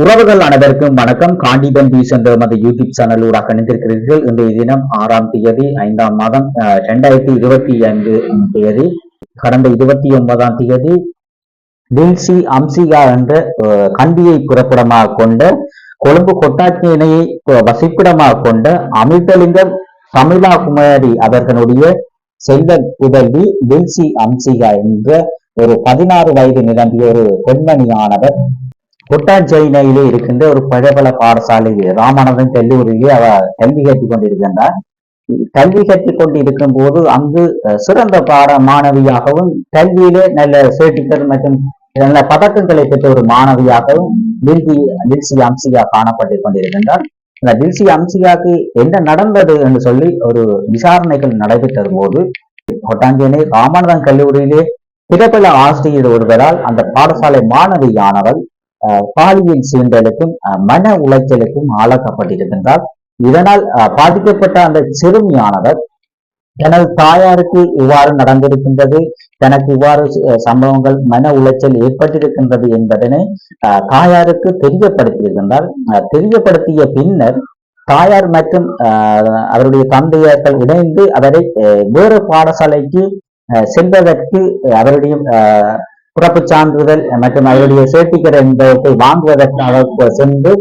உறவுகள் அனைவருக்கும் வணக்கம். காண்டிபன் பீஸ் என்ற நமது யூடியூப் சேனலூடாக இணைந்திருக்கிறீர்கள் இன்றைய தினம் ஆறாம் தேதி ஐந்தாம் மாதம் இரண்டாயிரத்தி இருபத்தி ஐந்து தேதி கடந்த இருபத்தி ஒன்பதாம் தேதி டில்சி அம்சிகா என்ற கண்டியை புறப்படமாக கொண்ட கொழும்பு கொட்டாச்சியினையை வசிப்பிடமாக கொண்ட அமிர்தலிங்கம் தமிழா குமாரி அவர்களுடைய செல்வ புதல்வி டில்சி அம்சிகா என்ற ஒரு பதினாறு வயது நிரம்பிய ஒரு பெண்மணியானவர். கொட்டாஞ்சைனையிலே இருக்கின்ற ஒரு பிரபல பாடசாலையில் ராமானந்தன் கல்லூரியிலே அவர் கல்வி கற்றுக் கொண்டிருக்கின்றார் கல்வி கற்றுக் கொண்டிருக்கும் போது அங்கு சிறந்த பாட மாணவியாகவும் கல்வியிலே நல்ல சர்டிபிகேட் மற்றும் நல்ல பதக்கங்களை பெற்ற ஒரு மாணவியாகவும் டில்சி டில்சி அம்சிகா காணப்பட்டுக் கொண்டிருக்கின்றார் இந்த டில்சி அம்சிகாக்கு என்ன நடந்தது என்று சொல்லி ஒரு விசாரணைகள் நடைபெற்ற போது கொட்டாஞ்சேனை ராமானந்தன் கல்லூரியிலே பிரபல ஆசிரியர் ஒருவரால் அந்த பாடசாலை மாணவியானவள் பாலியல் சீண்டலுக்கும் அஹ், மன உளைச்சலுக்கும் ஆளாக்கப்பட்டிருக்கின்றார். இதனால் அஹ், பாதிக்கப்பட்ட அந்த சிறுமியானவர் தனது தாயாருக்கு இவ்வாறு நடந்திருக்கின்றது தனக்கு இவ்வாறு சம்பவங்கள் மன உளைச்சல் ஏற்பட்டிருக்கின்றது என்பதனை அஹ், தாயாருக்கு தெரியப்படுத்தியிருக்கின்றார். அஹ், தெரியப்படுத்திய பின்னர் தாயார் மற்றும் அவருடைய தந்தையர்கள் இணைந்து அவரை அஹ், வேறு பாடசாலைக்கு அஹ், செல்வதற்கு அஹ், அவருடைய பிறப்பு பிறப்புச் சான்றிதழ் மற்றும் அவருடைய சேர்த்திக்கரை என்பதை வாங்குவதற்கு அவர் சென்று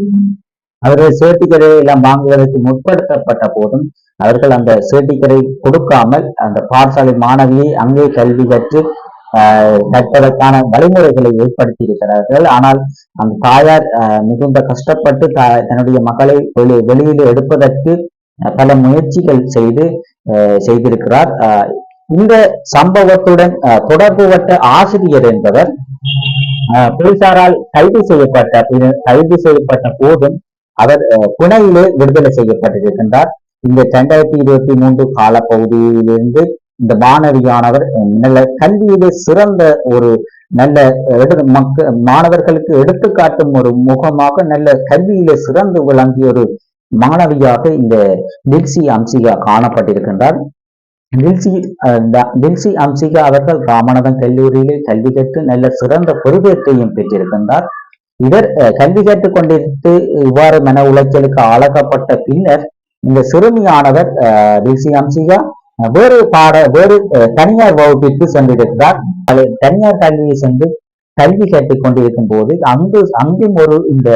அவருடைய சேர்த்திக்கரை எல்லாம் வாங்குவதற்கு முற்படுத்தப்பட்ட போதும் அவர்கள் அந்த சேர்த்திக்கரை கொடுக்காமல் அந்த பாடசாலை மாணவியை அங்கே கல்வி கற்று கற்பதற்கான வழிமுறைகளை ஏற்படுத்தி இருக்கிறார்கள் ஆனால் அந்த தாயார் மிகுந்த கஷ்டப்பட்டு த- தன்னுடைய மகளை வெளி வெளியில் எடுப்பதற்கு பல முயற்சிகள் செய்து செய்திருக்கிறார். இந்த சம்பவத்துடன் தொடர்பு தொடர்புபட்ட ஆசிரியர் என்பவர் போலீசாரால் கைது செய்யப்பட்ட கைது செய்யப்பட்ட போதும் அவர் புனையிலே விடுதலை செய்யப்பட்டிருக்கின்றார். இந்த இரண்டாயிரத்தி இருபத்தி மூன்று காலப்பகுதியிலிருந்து இந்த மாணவியானவர் நல்ல கல்வியிலே சிறந்த ஒரு நல்ல மக்க மாணவர்களுக்கு எடுத்துக்காட்டும் ஒரு முகமாக நல்ல கல்வியிலே சிறந்து விளங்கிய ஒரு மாணவியாக இந்த டில்சி அம்சிகா காணப்பட்டிருக்கின்றார். டில்சி டில்சி அம்சிகா அவர்கள் ராமநாதன் கல்லூரியிலே கல்வி கற்று நல்ல சிறந்த பொறுப்பேற்கையும் பெற்றிருக்கின்றார். இவர் அஹ், கல்வி கற்றுக் கொண்டிருந்து இவ்வாறு மன உளைச்சலுக்கு ஆளாக்கப்பட்ட பின்னர் இந்த சிறுமியானவர் அஹ், டில்சி அம்சிகா வேறு பாட வேறு தனியார் வகுப்பிற்கு சென்றிருக்கிறார். தனியார் கல்வியை சென்று கல்வி கற்றுக் கொண்டிருக்கும் போது அங்கு அங்கும் ஒரு இந்த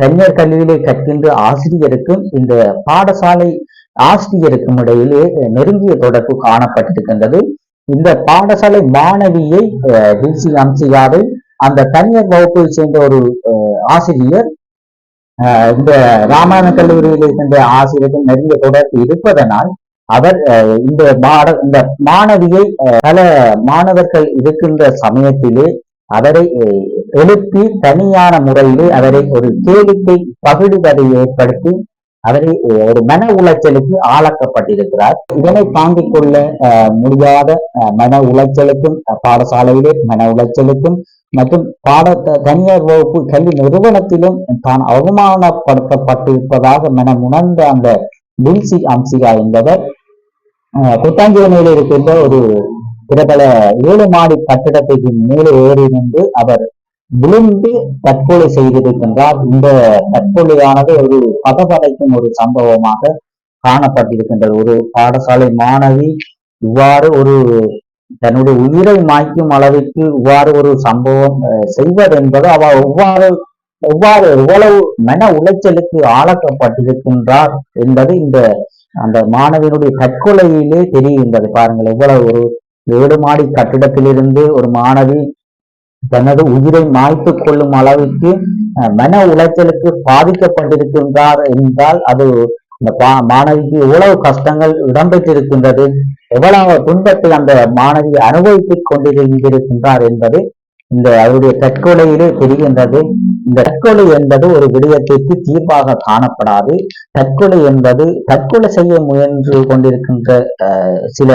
தனியார் கல்வியிலே கற்கின்ற ஆசிரியருக்கும் இந்த பாடசாலை ஆசிரியருக்கும் இடையிலே நெருங்கிய தொடர்பு காணப்பட்டிருக்கின்றது. இந்த பாடசாலை மாணவியை டிசி அம்சியாவை அந்த தனியார் வகுப்பை சேர்ந்த ஒரு ஆசிரியர் இந்த ராமாயண கல்லூரியில் இருக்கின்ற ஆசிரியர்கள் நெருங்கிய தொடர்பு இருப்பதனால் அவர் அஹ், இந்த மாட இந்த மாணவியை அஹ், பல மாணவர்கள் இருக்கின்ற சமயத்திலே அவரை எழுப்பி தனியான முறையிலே அவரை ஒரு கேளிக்கை பகிடுவதை ஏற்படுத்தி அவரை ஒரு மன உளைச்சலுக்கு ஆளாக்கப்பட்டிருக்கிறார். இதனை தாங்கிக் கொள்ள அஹ், முடியாத அஹ், மன உளைச்சலுக்கும் பாடசாலையிலே மன உளைச்சலுக்கும் மற்றும் பாட தனியார் வகுப்பு கல்வி நிறுவனத்திலும் தான் அவமானப்படுத்தப்பட்டிருப்பதாக மனம் உணர்ந்த அந்த டில்சி அம்சிகா என்பவர் அஹ், இருக்கின்ற ஒரு பிரபல ஏழு மாடி கட்டிடத்திற்கு மேலே ஏறி நின்று அவர் விழுந்து தற்கொலை செய்திருக்கின்றார். இந்த தற்கொலையானது ஒரு பதபடைக்கும் ஒரு சம்பவமாக காணப்பட்டிருக்கின்றது. ஒரு பாடசாலை மாணவி இவ்வாறு ஒரு தன்னுடைய உயிரை மாய்க்கும் அளவிற்கு இவ்வாறு ஒரு சம்பவம் செய்வது செய்வதென்பது அவ எவ்வாறு எவ்வாறு எவ்வளவு மன உளைச்சலுக்கு ஆளாக்கப்பட்டிருக்கின்றார் என்பது இந்த அந்த மாணவியினுடைய தற்கொலையிலே தெரிகின்றது. பாருங்கள் எவ்வளவு ஒரு ஏழு மாடி கட்டிடத்திலிருந்து ஒரு மாணவி தனது உயிரை மாய்த்து கொள்ளும் அளவிற்கு மன உளைச்சலுக்கு பாதிக்கப்பட்டிருக்கின்றார் என்றால் அது இந்த பா- மாணவிக்கு எவ்வளவு கஷ்டங்கள் இடம்பெற்றிருக்கின்றது எவ்வளவு துன்பத்தை அந்த மாணவி அனுபவித்துக் கொண்டிருக்கின்றார் என்பது இந்த அவருடைய தற்கொலையிலே தெரிகின்றது. இந்த தற்கொலை என்பது ஒரு விடயத்திற்கு தீர்ப்பாக காணப்படாது. தற்கொலை என்பது தற்கொலை செய்ய முயன்று கொண்டிருக்கின்ற அஹ், சில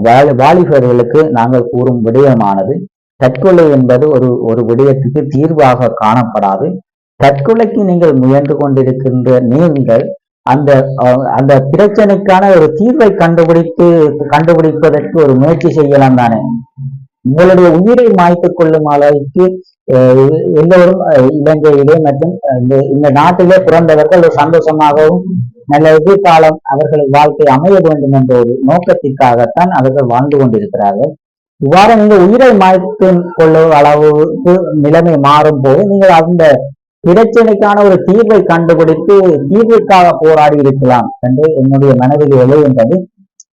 வாலி- வாலிபர்களுக்கு நாங்கள் கூறும் விடயமானது. தற்கொலை என்பது ஒரு ஒரு விடயத்துக்கு தீர்வாக காணப்படாது. தற்கொலைக்கு நீங்கள் முயன்று கொண்டிருக்கின்ற நீங்கள் அந்த அந்த பிரச்சனைக்கான ஒரு தீர்வை கண்டுபிடித்து கண்டுபிடிப்பதற்கு ஒரு முயற்சி செய்யலாம் தானே. உங்களுடைய உயிரை மாய்த்துக் கொள்ளும் அளவுக்கு எல்லோரும் இலங்கையிலே மற்றும் இந்த நாட்டிலே பிறந்தவர்கள் ஒரு சந்தோஷமாகவும் நல்ல எதிர்காலம் அவர்கள் வாழ்க்கை அமைய வேண்டும் என்ற ஒரு நோக்கத்திற்காகத்தான் அவர்கள் வாழ்ந்து கொண்டிருக்கிறார்கள். இவ்வாறு நீங்கள் உயிரை மாய்த்து கொள்ளும் அளவுக்கு நிலைமை மாறும் போது நீங்கள் அந்த பிரச்சனைக்கான ஒரு தீர்வை கண்டுபிடித்து தீர்வுக்காக போராடி இருக்கலாம் என்று என்னுடைய மனதில் எழுகின்றது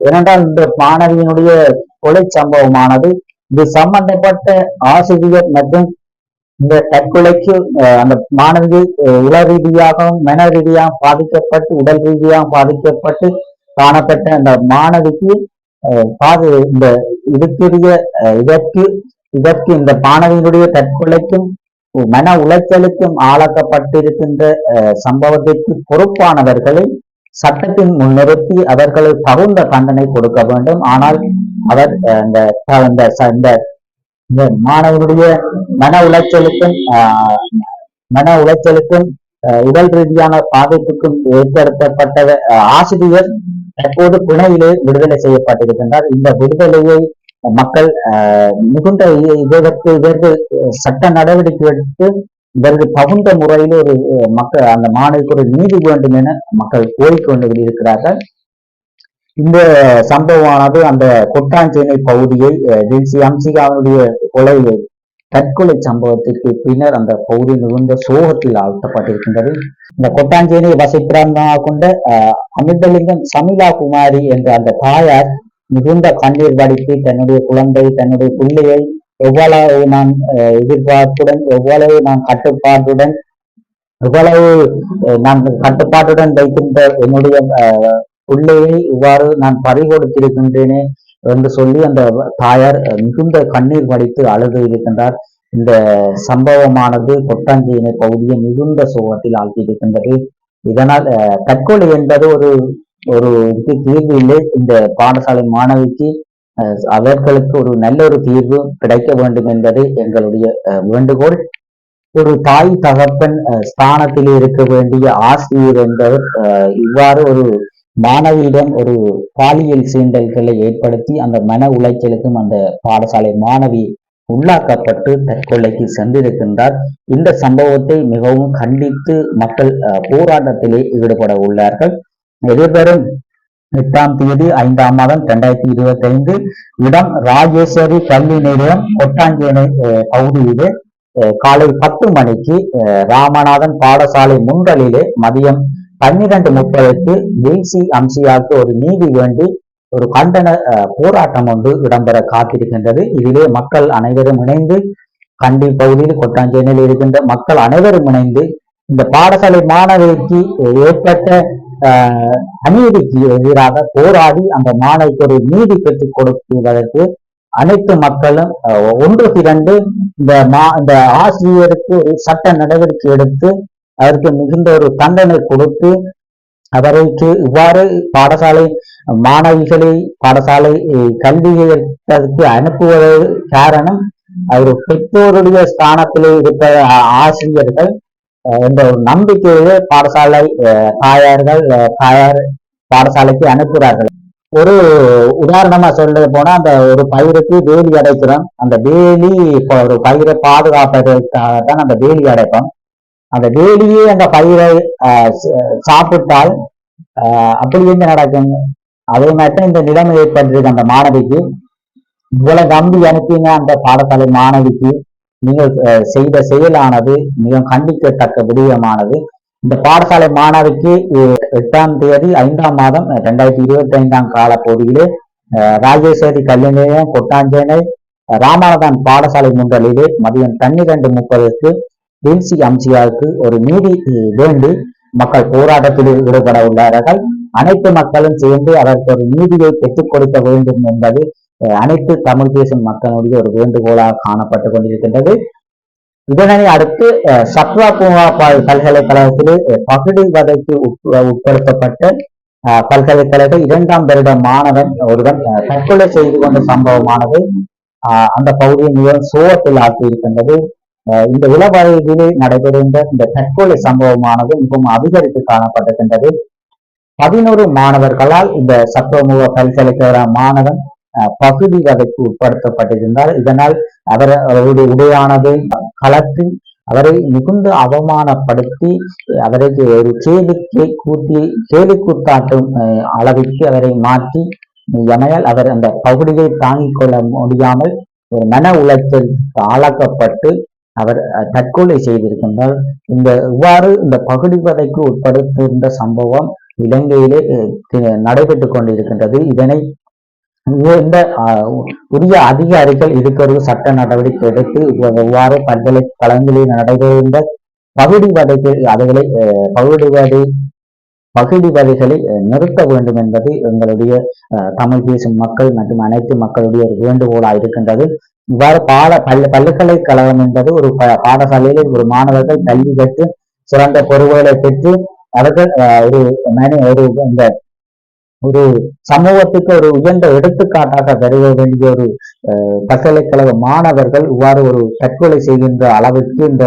ஏனென்றால் இந்த மாணவியினுடைய கொலை சம்பவமானது இது சம்பந்தப்பட்ட ஆசிரியர் மற்றும் இந்த தற்கொலைக்கு அந்த மாணவி அஹ், உள ரீதியாகவும் மன ரீதியாகவும் பாதிக்கப்பட்டு உடல் ரீதியாகவும் பாதிக்கப்பட்டு காணப்பட்ட அந்த மாணவிக்கு பாது இந்த இதுக்குரிய அஹ், இதற்கு இதற்கு இந்த மாணவியினுடைய தற்கொலைக்கும் மன உளைச்சலுக்கும் ஆளாக்கப்பட்டிருக்கின்ற அஹ், சம்பவத்திற்கு பொறுப்பானவர்களை சட்டத்தின் முன்னிறுத்தி அவர்களை தகுந்த தண்டனை கொடுக்க வேண்டும். ஆனால் அவர் இந்த இந்த இந்த மாணவனுடைய மன உளைச்சலுக்கும் மன உளைச்சலுக்கும் உடல் ரீதியான பாதிப்புக்கும் ஏற்படுத்தப்பட்ட ஆசிரியர் தற்போது பிணையிலே விடுதலை செய்யப்பட்டிருக்கின்றார். இந்த விடுதலையை மக்கள் மிகுந்த இதற்கு இதற்கு சட்ட நடவடிக்கை எடுத்து இதற்கு தகுந்த முறையில் ஒரு மக்கள் அந்த மாணவிக்கு ஒரு நீதி வேண்டும் என மக்கள் கோரிக்கொண்டு இருக்கிறார்கள். இந்த சம்பவமானது அந்த கொட்டாஞ்சேனை பகுதியை அஹ், டில்சி அம்சிகாவுடைய கொலை தற்கொலை சம்பவத்திற்கு பின்னர் அந்த பகுதி மிகுந்த சோகத்தில் ஆழ்த்தப்பட்டிருக்கின்றது. இந்த கொட்டாஞ்சேனை வசிப்பிராந்தமாக கொண்ட அமிர்தலிங்கம் சமிலா குமாரி என்ற அந்த தாயார் மிகுந்த கண்ணீர் வடித்து தன்னுடைய குழந்தை தன்னுடைய பிள்ளையை எவ்வளவு நான் அஹ், எதிர்பார்ப்புடன் எவ்வளவு நான் கட்டுப்பாட்டுடன் எவ்வளவு நான் கட்டுப்பாட்டுடன் வைக்கின்ற என்னுடைய அஹ், பிள்ளையை இவ்வாறு நான் பறிகொடுத்திருக்கின்றேனே என்று சொல்லி அந்த தாயார் மிகுந்த கண்ணீர் வடித்து அழுது இருக்கின்றார். இந்த சம்பவமானது கொட்டாஞ்சியினை பகுதியை மிகுந்த சோகத்தில் ஆழ்த்தியிருக்கின்றது இதனால் தற்கொலை என்பது ஒரு ஒரு இதுக்கு தீர்வு இல்லை. இந்த பாடசாலை மாணவிக்கு அஹ், அவர்களுக்கு ஒரு நல்ல ஒரு தீர்வு கிடைக்க வேண்டும் என்பது எங்களுடைய அஹ், வேண்டுகோள். ஒரு தாய் தகப்பன் ஸ்தானத்தில் இருக்க வேண்டிய ஆசிரியர் என்பவர் அஹ், இவ்வாறு ஒரு மாணவியிடம் ஒரு பாலியல் சீண்டல்களை ஏற்படுத்தி அந்த மன உளைச்சலுக்கும் அந்த பாடசாலை மாணவி உள்ளாக்கப்பட்டு தற்கொலைக்கு சென்றிருக்கின்றார். இந்த சம்பவத்தை மிகவும் கண்டித்து மக்கள் போராட்டத்திலே ஈடுபட உள்ளார்கள். எதிர்வரும் எட்டாம் தேதி ஐந்தாம் மாதம் இரண்டாயிரத்தி இருபத்தி ஐந்து இடம் ராஜேஸ்வரி கல்வி நிலையம் கொட்டாஞ்சேனை பகுதியிலே காலை பத்து மணிக்கு அஹ், ராமநாதன் பாடசாலை முன்றலிலே மதியம் பன்னிரண்டு முப்பதுக்கு தேசி அம்சியாவுக்கு ஒரு நீதி வேண்டி ஒரு கண்டன போராட்டம் ஒன்று இடம்பெற காத்திருக்கின்றது. இதிலே மக்கள் அனைவரும் இணைந்து கண்டி பகுதியில் கொட்டாஞ்சேனில் இருக்கின்ற மக்கள் அனைவரும் இணைந்து இந்த பாடசாலை மாணவிக்கு ஏற்பட்ட அநீதிக்கு எதிராக போராடி அந்த மாணவிக்கு ஒரு நீதி பெற்றுக் கொடுப்பதற்கு அனைத்து மக்களும் ஒன்று திரண்டு இந்த மா இந்த ஆசிரியருக்கு ஒரு சட்ட நடவடிக்கை எடுத்து அதற்கு மிகுந்த ஒரு தண்டனை கொடுத்து அவருக்கு இவ்வாறு பாடசாலை மாணவிகளை பாடசாலை கல்விக்கு அனுப்புவதற்கு அனுப்புவது காரணம் அவர் பெற்றோருடைய ஸ்தானத்திலே இருக்க ஆசிரியர்கள் அஹ், என்ற ஒரு நம்பிக்கையிலே பாடசாலை அஹ், தாயார்கள் தாயார் பாடசாலைக்கு அனுப்புகிறார்கள். ஒரு உதாரணமா சொல்றது போனா அந்த ஒரு பயிருக்கு வேலி அடைக்கிறோம். அந்த வேலி இப்போ ஒரு பயிரை பாதுகாப்பதற்காக தான் அந்த வேலி அடைப்போம். அந்த வேலியே அந்த பயிரை சாப்பிட்டால் ஆஹ் அப்படி என்ன நடக்கும்? அதே மாதிரி தான் இந்த நிலைமை ஏற்பட்டிருக்கு அந்த மாணவிக்கு. இவ்வளவு நம்பி அனுப்பின அந்த பாடசாலை மாணவிக்கு நீங்கள் செய்த செயலானது மிக கண்டிக்கத்தக்க விடயமானது. இந்த பாடசாலை மாணவிக்கு எட்டாம் தேதி ஐந்தாம் மாதம் ரெண்டாயிரத்தி இருபத்தி ஐந்தாம் கால பகுதியிலே அஹ், ராஜேஸ்வரி கல்வி நிலையம் கொட்டாஞ்சேனை ராமநாதன் பாடசாலை முன்றலிலே மதியம் பன்னிரண்டு முப்பதுக்கு தேசிய அம்சியாவுக்கு ஒரு நீதி வேண்டி மக்கள் போராட்டத்தில் ஈடுபட உள்ளார்கள். அனைத்து மக்களும் சேர்ந்து அதற்கு ஒரு நீதியை பெற்றுக் கொடுக்க வேண்டும் என்பது அஹ், அனைத்து தமிழ் பேசும் மக்களுடைய ஒரு வேண்டுகோளாக காணப்பட்டு கொண்டிருக்கின்றது. இதனை அடுத்து அஹ், பூங்கா பல்கலைக்கழகத்தில் பல்கலைக்கழகத்திலே பகுதி வதைக்கு உட்படுத்தப்பட்ட அஹ், பல்கலைக்கழக இரண்டாம் வருட மாணவன் ஒருவன் அஹ், தற்கொலை செய்து கொண்ட சம்பவமானது அந்த பகுதியை மிகவும் சோகத்தில் ஆக்கியிருக்கின்றது இந்த இளவயதிலே நடைபெறுகின்ற இந்த தற்கொலை சம்பவமானது மிகவும் அதிகரித்து காணப்பட்டிருக்கின்றது. பதினோரு மாணவர்களால் இந்த சத்துவமுக பல்கலைக்கழக மாணவன் அஹ், பகுதி வகைக்கு உட்படுத்தப்பட்டிருந்தார். இதனால் அவர் அவருடைய உடையானதை கலத்து அவரை மிகுந்த அவமானப்படுத்தி அவருக்கு ஒரு கேலிக்கை கூட்டி கேலி கூத்தாட்டும் அளவிற்கு அவரை மாற்றி எமையால் அவர் அந்த பகுதியை தாங்கிக் கொள்ள முடியாமல் ஒரு மன உளைச்சலுக்கு ஆளாக்கப்பட்டு அவர் தற்கொலை செய்திருக்கின்றார். இந்த இவ்வாறு இந்த பகுதி வதைக்கு சம்பவம் இலங்கையிலே நடைபெற்றுக் கொண்டிருக்கின்றது. இதனை இந்த அஹ், உரிய அதிகாரிகள் இதுக்கொரு சட்ட நடவடிக்கை எடுத்து இவ்வாறு பல்கலைக்கழகங்களில் நடைபெறுகின்ற பகுதி வதைக்கு அதுகளை பகுதி வதை பகுதிவதைகளை நிறுத்த வேண்டும் என்பது எங்களுடைய தமிழ் பேசும் மக்கள் மற்றும் அனைத்து மக்களுடைய ஒரு வேண்டுகோளாக இருக்கின்றது. இவ்வாறு பாட பல் பல்கலைக்கழகம் என்பது ஒரு ப- பாடசாலையில் ஒரு மாணவர்கள் கல்வி கற்று சிறந்த பொறுப்புகளை பெற்று அவர்கள் ஒரு மனி ஒரு இந்த ஒரு சமூகத்துக்கு ஒரு உயர்ந்த எடுத்துக்காட்டாக வருக வேண்டிய ஒரு பல்கலைக்கழக மாணவர்கள் இவ்வாறு ஒரு தற்கொலை செய்கின்ற அளவிற்கு இந்த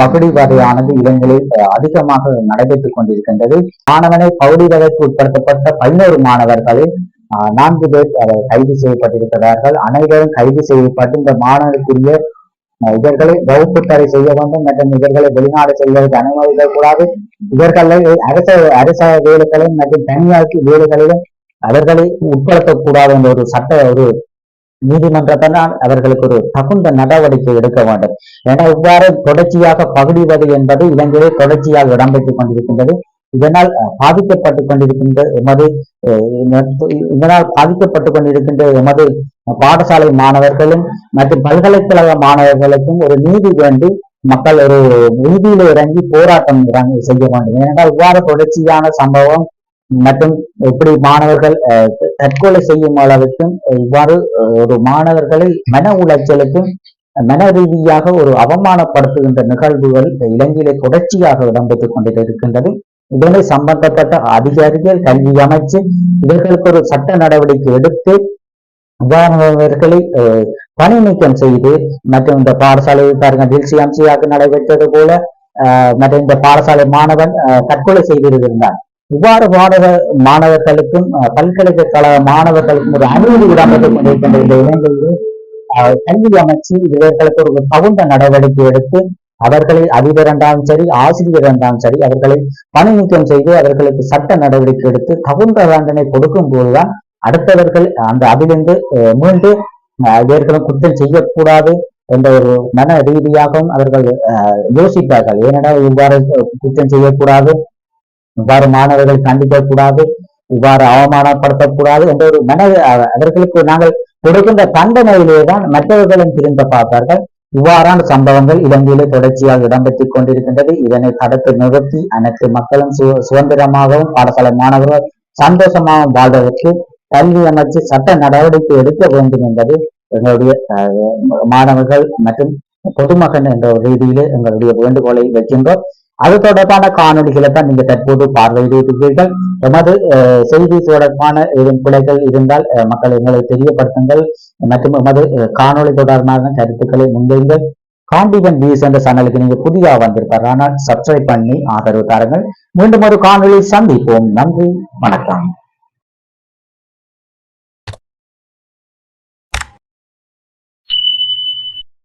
பகுடி வதையானது இலங்கையில் அதிகமாக நடைபெற்றுக் கொண்டிருக்கின்றது. மாணவனை பகுடி வதைக்கு உட்படுத்தப்பட்ட பதினோரு மாணவர்களில் நான்கு பேர் கைது செய்யப்பட்டிருக்கிறார்கள். அனைவரும் கைது செய்யப்பட்டு இந்த மாணவருக்குரிய இவர்களை வகுப்பு தடை செய்ய வேண்டும் மற்றும் இவர்களை வெளிநாடு செல்வதற்கு அனுமதிக்க கூடாது. இவர்களை அரச அரச வேலைகளிலும் மற்றும் தனியார் வேலைகளிலும் அவர்களை உட்படுத்தக்கூடாது என்ற ஒரு சட்ட ஒரு நீதிமன்றத்தினால் அவர்களுக்கு ஒரு தகுந்த நடவடிக்கை எடுக்க வேண்டும். என இவ்வாறு தொடர்ச்சியாக பகுடிவது என்பது இலங்கையில் தொடர்ச்சியாக இடம்பெற்றுக் கொண்டிருக்கின்றது. இதனால் பாதிக்கப்பட்டு பாதிக்கப்பட்டுக் கொண்டிருக்கின்ற எமது இதனால் பாதிக்கப்பட்டுக் கொண்டிருக்கின்ற எமது பாடசாலை மாணவர்களும் மற்றும் பல்கலைக்கழக மாணவர்களுக்கும் ஒரு நீதி வேண்டி மக்கள் ஒரு வீதியில இறங்கி போராட்டம் செய்ய வேண்டும். ஏனென்றால் இவ்வாறு தொடர்ச்சியான சம்பவம் மற்றும் இப்படி மாணவர்கள் அஹ், தற்கொலை செய்யும் அளவுக்கும் இவ்வாறு ஒரு மாணவர்களை மன உளைச்சலுக்கும் மன ரீதியாக ஒரு அவமானப்படுத்துகின்ற நிகழ்வுகள் இலங்கையிலே தொடர்ச்சியாக இடம்பெற்றுக் கொண்டிருக்கின்றது. இதனை சம்பந்தப்பட்ட அதிகாரிகள் கல்வி அமைச்சு இவர்களுக்கு ஒரு சட்ட நடவடிக்கை எடுத்து இவ்வாறானவர்களை பணி நீக்கம் செய்து மற்றும் இந்த பாடசாலை பாருங்க டில்சி அம்சியாக நடைபெற்றது போல அஹ், மற்றும் இந்த பாடசாலை மாணவன் அஹ், தற்கொலை செய்திருந்தார் இவ்வாறு மாணவ மாணவர்களுக்கும் அஹ், பல்கலைக்கழக மாணவர்களுக்கும் ஒரு அனுமதி விடாமல் கொண்டிருக்கின்ற இந்த இடங்களில் கல்வி அமைச்சு இவர்களுக்கு ஒரு தகுந்த நடவடிக்கை எடுத்து அவர்களை அதிபர் என்றாலும் சரி ஆசிரியர் என்றாலும் சரி அவர்களை பணி நீக்கம் செய்து அவர்களுக்கு சட்ட நடவடிக்கை எடுத்து தகுந்த தண்டனை கொடுக்கும் போதுதான் அடுத்தவர்கள் அந்த அதிலிருந்து மீண்டு அஹ், இவர்களும் குற்றம் செய்யக்கூடாது என்ற ஒரு மன ரீதியாகவும் அவர்கள் அஹ், யோசிப்பார்கள். ஏனென்றால் இவ்வாறு குற்றம் செய்யக்கூடாது? இவ்வாறு மாணவர்கள் கண்டிக்க கூடாது இவ்வாறு அவமானப்படுத்தக்கூடாது என்ற ஒரு மன அவர்களுக்கு நாங்கள் கொடுக்கின்ற தண்டனையிலே தான் மற்றவர்களும் திரும்ப பார்ப்பார்கள். இவ்வாறான சம்பவங்கள் இலங்கையிலே தொடர்ச்சியாக இடம்பெற்றுக் கொண்டிருக்கின்றது. இதனை தடுத்து நிறுத்தி அனைத்து மக்களும் சு சுதந்திரமாகவும் பாடசாலை மாணவர்கள் சந்தோஷமாகவும் வாழ்வதற்கு கல்வி அமைச்சு சட்ட நடவடிக்கை எடுக்க வேண்டும் என்பது எங்களுடைய அஹ், மாணவர்கள் மற்றும் பொதுமகன் என்ற ஒரு ரீதியிலே எங்களுடைய வேண்டுகோளை வைக்கின்றோம். அது தொடர்பான காணொளிகளை தான் நீங்க தற்போது பார்வையிடுகிறீர்கள். எமது செய்தி தொடர்பான ஏதும் பிழைகள் இருந்தால் மக்கள் எங்களை தெரியப்படுத்துங்கள். மற்றும் எமது காணொலி காணொளி தொடர்பான கருத்துக்களை முன்வைங்கள் காண்டிவன் வியூஸ் என்ற சேனலுக்கு நீங்க புதிதாக வந்திருப்பார். ஆனால் சப்ஸ்கிரைப் பண்ணி ஆதரவு தாருங்கள். மீண்டும் ஒரு காணொளி சந்திப்போம். நன்றி. வணக்கம்.